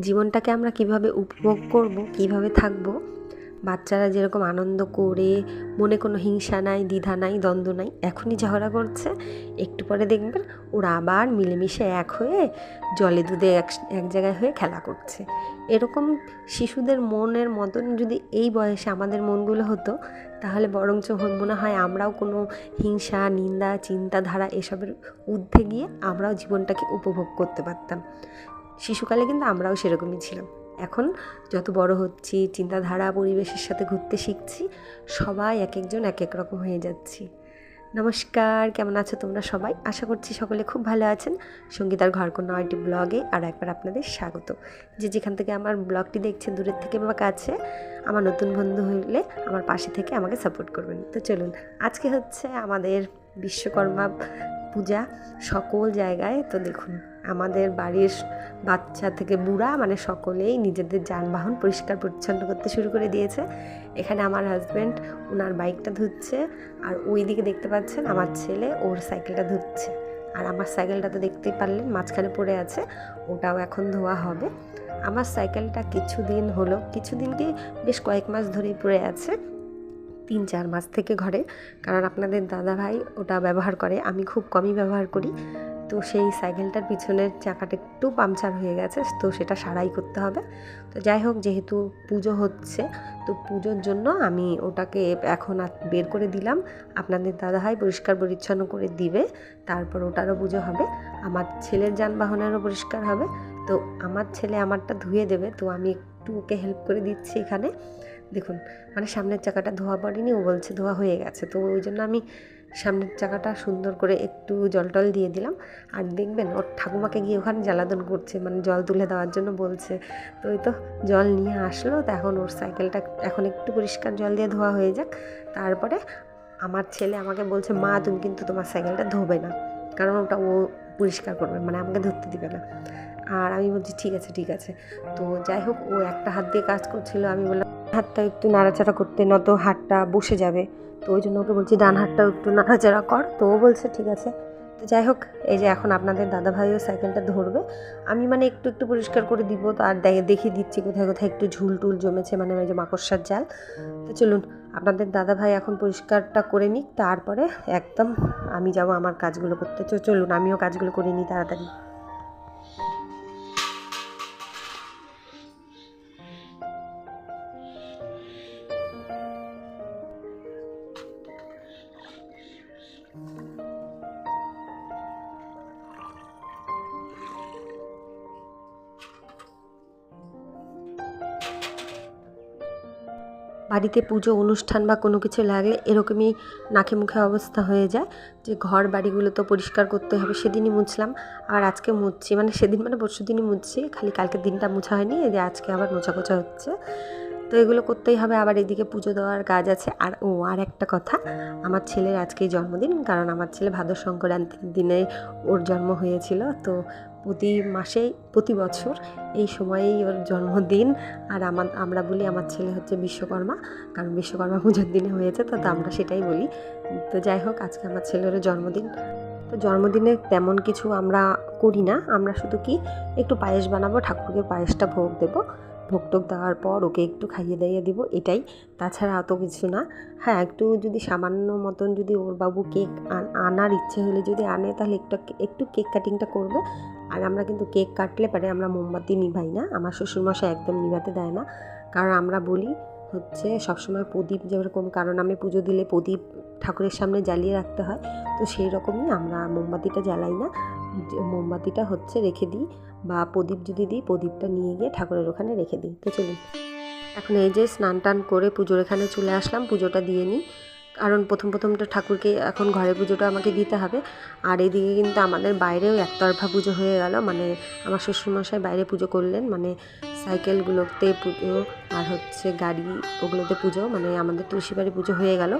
জীবনটাকে আমরা কীভাবে উপভোগ করব কীভাবে থাকব? বাচ্চারা যেরকম আনন্দ করে, মনে কোনো হিংসা নাই, দ্বিধা নাই, দ্বন্দ্ব নাই, এখনই ঝগড়া করছে। একটু পরে দেখবেন ওরা আবার মিলেমিশে এক হয়ে জলে দুধে এক এক জায়গায় হয়ে খেলা করছে। এরকম শিশুদের মনের মতন যদি এই বয়সে আমাদের মনগুলো হতো, তাহলে বরঞ্চ মনে হয় আমরাও কোনো হিংসা, নিন্দা, চিন্তাধারা এসবের ঊর্ধ্বে গিয়ে আমরাও জীবনটাকে উপভোগ করতে পারতাম। শিশুকালে কিন্তু আমরাও সেরকমই ছিলাম। এখন যত বড় হচ্ছি, চিন্তাধারা, পরিবেশের সাথে ঘুরতে শিখছি, সবাই এক একজন এক এক রকম হয়ে যাচ্ছি। নমস্কার, কেমন আছো তোমরা সবাই? আশা করছি সকলে খুব ভালো আছেন। সঙ্গীতার ঘরকন্যা আইটি ব্লগে আর একবার আপনাদের স্বাগত। যে যেখান থেকে আমার ব্লগটি দেখছেন, দূরের থেকে বা কাছে, আমার নতুন বন্ধু হলে আমার পাশে থেকে আমাকে সাপোর্ট করবেন। তো চলুন, আজকে হচ্ছে আমাদের বিশ্বকর্মা পূজা সকল জায়গায়। তো দেখুন, আমাদের বাড়ির বাচ্চা থেকে বুড়া মানে সকলেই নিজেদের যানবাহন পরিষ্কার পরিচ্ছন্ন করতে শুরু করে দিয়েছে। এখানে আমার হাজব্যান্ড ওনার বাইকটা ধুচ্ছে, আর ওই দিকে দেখতে পাচ্ছেন আমার ছেলে ওর সাইকেলটা ধুচ্ছে। আর আমার সাইকেলটা তো দেখতেই পারলেন, মাঝখানে পড়ে আছে, ওটাও এখন ধোয়া হবে। আমার সাইকেলটা কিছুদিন হলো, কিছুদিন কি বেশ কয়েক মাস ধরেই পড়ে আছে। তিন চার মাস থেকে ঘরে। কারণ আপনাদের দাদা ভাই ওটা ব্যবহার করে, আমি খুব কমই ব্যবহার করি। তো সেই সাইকেলটার পিছনের চাকাটা একটু পাংচার হয়ে গেছে, তো সেটা সারাই করতে হবে। তো যাই হোক, যেহেতু পুজো হচ্ছে, তো পুজোর জন্য আমি ওটাকে এখন বের করে দিলাম। আপনাদের দাদাভাই পরিষ্কার পরিচ্ছন্ন করে দিবে, তারপর ওটারও পুজো হবে। আমার ছেলের যানবাহনেরও পরিষ্কার হবে। তো আমার ছেলে আমারটা ধুয়ে দেবে, তো আমি একটু ওকে হেল্প করে দিচ্ছি এখানে। দেখুন মানে সামনের চাকাটা ধোয়া পড়েনি, ও বলছে ধোয়া হয়ে গেছে। তো ওই জন্য আমি সামনের চাকাটা সুন্দর করে একটু জল টল দিয়ে দিলাম। আর দেখবেন, ওর ঠাকুমাকে গিয়ে ওখানে জ্বালাতন করছে মানে জল তুলে দেওয়ার জন্য বলছে। তো ওই তো জল নিয়ে আসলো, তো এখন ওর সাইকেলটা এখন একটু পরিষ্কার জল দিয়ে ধোয়া হয়ে যাক। তারপরে আমার ছেলে আমাকে বলছে, মা, তুমি কিন্তু তোমার সাইকেলটা ধোবে না। কারণ ওটা ও পরিষ্কার করবে মানে আমাকে ধরতে দিবে না। আর আমি বলছি, ঠিক আছে ঠিক আছে। তো যাই হোক, ও একটা হাত দিয়ে কাজ করছিল, আমি বললাম হাতটা একটু নাড়াচাড়া করতে নয়তো হাতটা বসে যাবে। তো ওই জন্য ওকে বলছি, ডান হাতটাও একটু নাড়াচাড়া কর। তো ও বলছে, ঠিক আছে। তো যাই হোক, এই যে এখন আপনাদের দাদা ভাইও সাইকেলটা ধরবে। আমি মানে একটু একটু পরিষ্কার করে দিব, তো আর দেখিয়ে দিচ্ছি কোথায় কোথায় একটু ঝুল টুল জমেছে মানে ওই যে মাকড়সার জাল। তো চলুন, আপনাদের দাদা ভাই এখন পরিষ্কারটা করে নিক, তারপরে একদম আমি যাব আমার কাজগুলো করতে। চলুন, আমিও কাজগুলো করে নিই তাড়াতাড়ি। বাড়িতে পুজো, অনুষ্ঠান বা কোনো কিছু লাগলে এরকমই নাকে মুখে অবস্থা হয়ে যায় যে ঘর বাড়িগুলো তো পরিষ্কার করতে হবে, সেদিনই মুছলাম। আর আজকে মুছছি মানে সেদিন মানে পরশু দিনই মুছছি, খালি কালকের দিনটা মোছা হয়নি যে আজকে আবার মোছা কোছা হচ্ছে। তো এগুলো করতেই হবে, আবার এদিকে পুজো দেওয়ার কাজ আছে। আর ও, আর একটা কথা, আমার ছেলের আজকেই জন্মদিন, কারণ আমার ছেলে ভাদ্র সংক্রান্তির দিনে ওর জন্ম হয়েছিল, তো প্রতি মাসেই প্রতি বছর এই সময়েই ওর জন্মদিন। আর আমার, আমরা বলি আমার ছেলে হচ্ছে বিশ্বকর্মা, কারণ বিশ্বকর্মা পুজোর দিনে হয়েছে, তো আমরা সেটাই বলি। তো যাই হোক, আজকে আমার ছেলেরও জন্মদিন। তো জন্মদিনে তেমন কিছু আমরা করি না, আমরা শুধু কি একটু পায়েস বানাবো, ঠাকুরকে পায়েসটা ভোগ দেবো। ভোগ টোগ দেওয়ার পর ওকে একটু খাইয়ে দাইয়ে দিব, এটাই। তাছাড়া অত কিছু না। হ্যাঁ একটু যদি সামান্য মতন যদি ওর বাবু কেক আনার ইচ্ছে হলে যদি আনে, তাহলে একটু একটু কেক কাটিংটা করবে। আর আমরা কিন্তু কেক কাটলে পারে আমরা মোমবাতি নিভাই না, আমার শ্বশুরমশাই একদম নিভাতে দেয় না। কারণ আমরা বলি হচ্ছে সবসময় প্রদীপ যেরকম, কারণ আমি পুজো দিলে প্রদীপ ঠাকুরের সামনে জ্বালিয়ে রাখতে হয়, তো সেই রকমই আমরা মোমবাতিটা জ্বালাই না। মোমবাতিটা হচ্ছে রেখে দিই বা প্রদীপ যদি দিই, প্রদীপটা নিয়ে গিয়ে ঠাকুরের ওখানে রেখে দিই। তো চলুন। এখন এই যে স্নান টান করে পুজোর এখানে চলে আসলাম, পুজোটা দিয়ে নিই। কারণ প্রথম প্রথম তো ঠাকুরকে এখন ঘরে পুজোটা আমাকে দিতে হবে। আর এদিকে কিন্তু আমাদের বাইরেও একতরফা পুজো হয়ে গেল। মানে আমার শ্বশুরমশাই বাইরে পুজো করলেন। মানে সাইকেলগুলোতে পুজো আর হচ্ছে গাড়ি ওগুলোতে পুজো। মানে আমাদের তুলসী বাড়ি পুজো হয়ে গেল।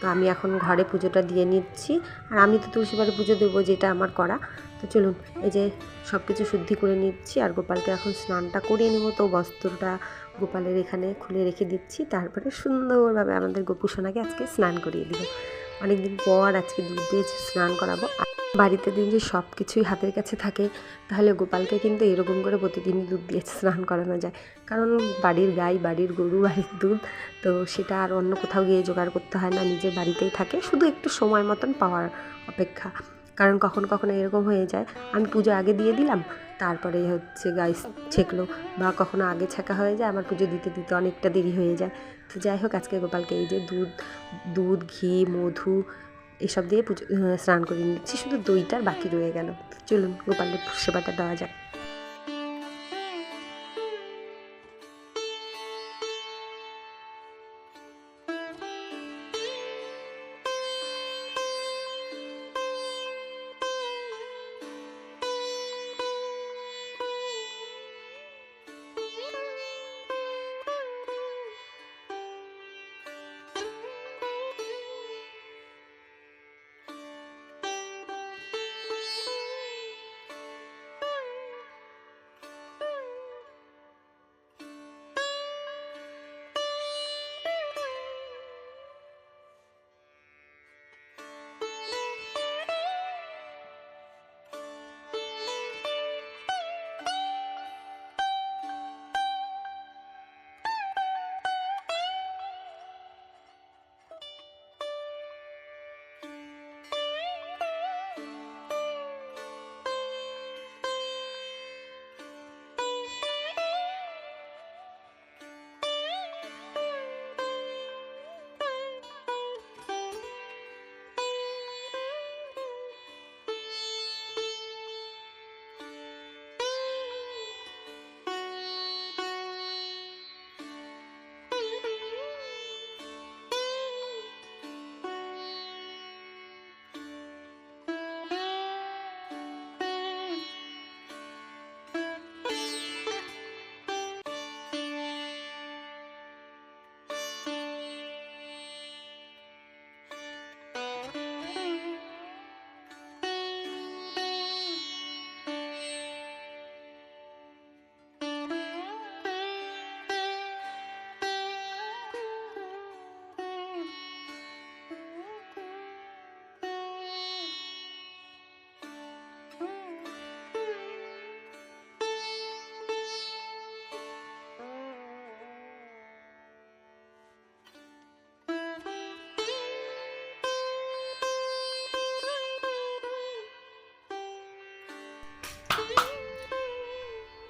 তো আমি এখন ঘরে পুজোটা দিয়ে নিচ্ছি। আর আমি তো তুলসী বাড়ি পুজো দেবো যেটা আমার করা। তো চলুন, এই যে সব কিছু শুদ্ধি করে নিচ্ছি। আর গোপালকে এখন স্নানটা করিয়ে নেব। তো বস্ত্রটা গোপালের এখানে খুলে রেখে দিচ্ছি। তারপরে সুন্দরভাবে আমাদের গোপুসোনাকে আজকে স্নান করিয়ে দিব অনেক দিন পর আজকে দুধ দিয়ে স্নান করাবো। বাড়িতে দিন যে সব কিছুই হাতের কাছে থাকে, তাহলে গোপালকে কিন্তু এরকম করে প্রতিদিনই দুধ দিয়ে স্নান করানো যায়। কারণ বাড়ির গাই, বাড়ির গরু, বাড়ির দুধ, তো সেটা আর অন্য কোথাও গিয়ে জোগাড় করতে হয় না। নিজের বাড়িতেই থাকে। শুধু একটু সময় মতন পাওয়ার অপেক্ষা। কারণ কখন কখনো এরকম হয়ে যায়। আমি পুজো আগে দিয়ে দিলাম তারপরে হচ্ছে গাই ছেঁকলো বা কখনো আগে ছেঁকা হয়ে যায় আমার পুজো দিতে দিতে অনেকটা দেরি হয়ে যায়। তো যাই হোক, আজকে গোপালকে এই যে দুধ দুধ, ঘি, মধু এসব দিয়ে পুজো স্নান করে নিচ্ছি, শুধু দইটার বাকি রয়ে গেল। চলুন গোপালের সেবাটা দেওয়া যাক।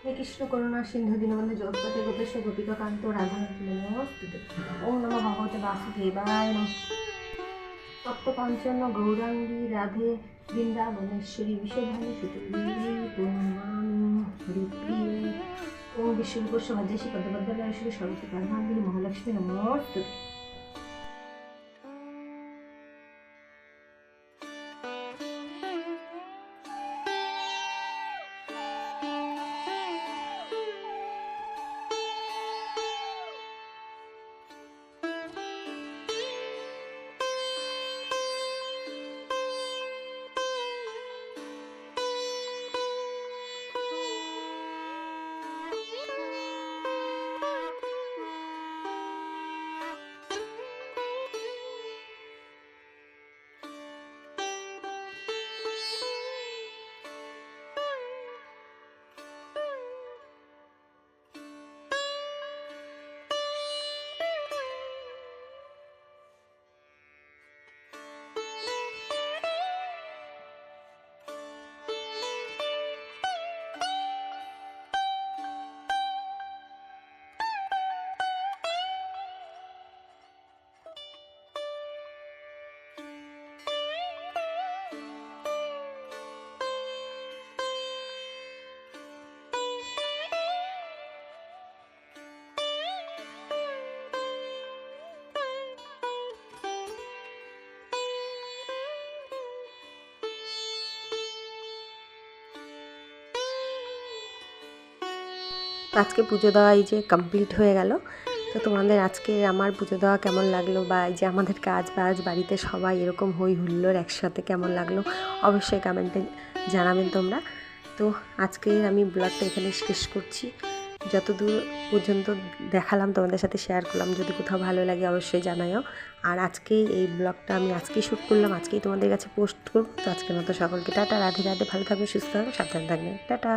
হে কৃষ্ণ করুণা সিন্ধু দীনবন্ধু জগৎপতি গোপেশ গোপিকা কান্ত রাধা নমস্তুতে ওম নম ভগবতে বাসুদেবায় নমঃ। তপ্ত গৌরাঙ্গী রাধে বৃন্দাবনেশ্বরী বিশ্বধারী সুতী হরিপ্রিয়ে ওম বিশ্বরূপস্য ভদ্রেশী পদ্মপদ্মনাশ্বরী সরস্বতী মহালক্ষ্মী নমস্তুতে আজকে পুজো দেওয়া এই যে কমপ্লিট হয়ে গেল। তো তোমাদের আজকে আমার পুজো দেওয়া কেমন লাগল বা এই যে আমাদের কাজ বাজ বাড়িতে সবাই এরকম হই হুল্লোর একসাথে কেমন লাগল অবশ্যই কমেন্টে জানাবেন তোমরা। তো আজকে আমি ব্লগটা এখানে শেষ করছি। যতদূর পর্যন্ত দেখালাম তোমাদের সাথে শেয়ার করলাম, যদি কোথাও ভালো লাগে অবশ্যই জানাইও আর আজকে এই ব্লগটা আমি আজকেই শ্যুট করলাম, আজকেই তোমাদের কাছে পোস্ট করব। তো আজকের মতো সকলকে টাটা, রাধে রাধে, ভালো থাকবে সুস্থ থাকবে সাবধানে থাকবে টাটা।